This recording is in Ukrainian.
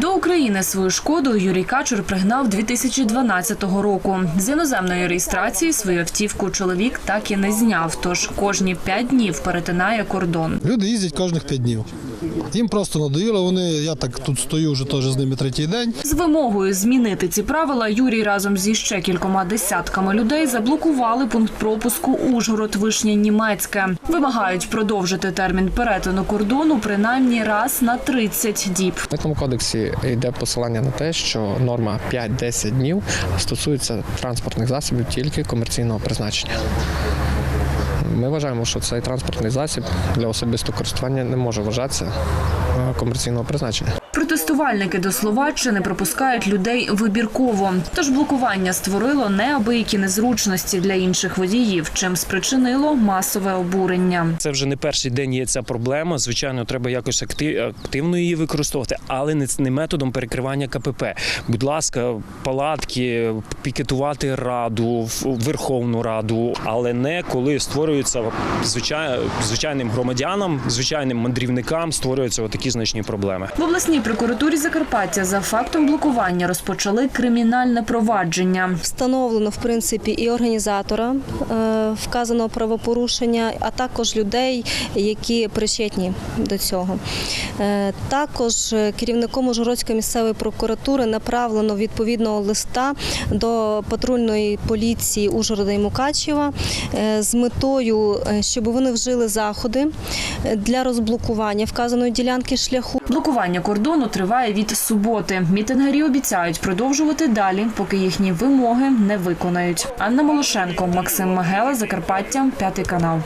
До України свою шкоду Юрій Качур пригнав 2012 року. З іноземної реєстрації свою автівку чоловік так і не зняв. Тож кожні п'ять днів перетинає кордон. Люди їздять кожних п'ять днів. Їм просто надоїло. Вони я так тут стою вже теж з ними третій день. З вимогою змінити ці правила Юрій разом зі ще кількома десятками людей заблокували пункт пропуску Ужгород Вишня Німецьке. Вимагають продовжити термін перетину кордону принаймні раз на 30 діб. В митному кодексі йде посилання на те, що норма 5-10 днів стосується транспортних засобів тільки комерційного призначення. Ми вважаємо, що цей транспортний засіб для особистого користування не може вважатися е, комерційного призначення. Протестувальники до Словаччини пропускають людей вибірково. Тож блокування створило неабиякі незручності для інших водіїв, чим спричинило масове обурення. Це вже не перший день є ця проблема. Звичайно, треба якось акти- активно її використовувати, але не, методом перекривання КПП. Будь ласка, палатки, пікетувати раду, Верховну Раду, але не коли створюються звичай, звичайним громадянам, звичайним мандрівникам створюються такі значні проблеми. В обласній прокуратурі Закарпаття за фактом блокування розпочали кримінальне провадження. Встановлено в принципі і організатора е, вказаного правопорушення, а також людей, які причетні до цього. Е, Також е, керівником Ужгородської місцевої прокуратури направлено відповідного листа до патрульної поліції Ужгорода і Мукачева з метою, щоб вони вжили заходи для розблокування вказаної ділянки шляху. Блокування кордону триває від суботи. Мітингарі обіцяють продовжувати далі, поки їхні вимоги не виконають. Анна Молошенко, Максим Магела, Закарпаття, п'ятий канал.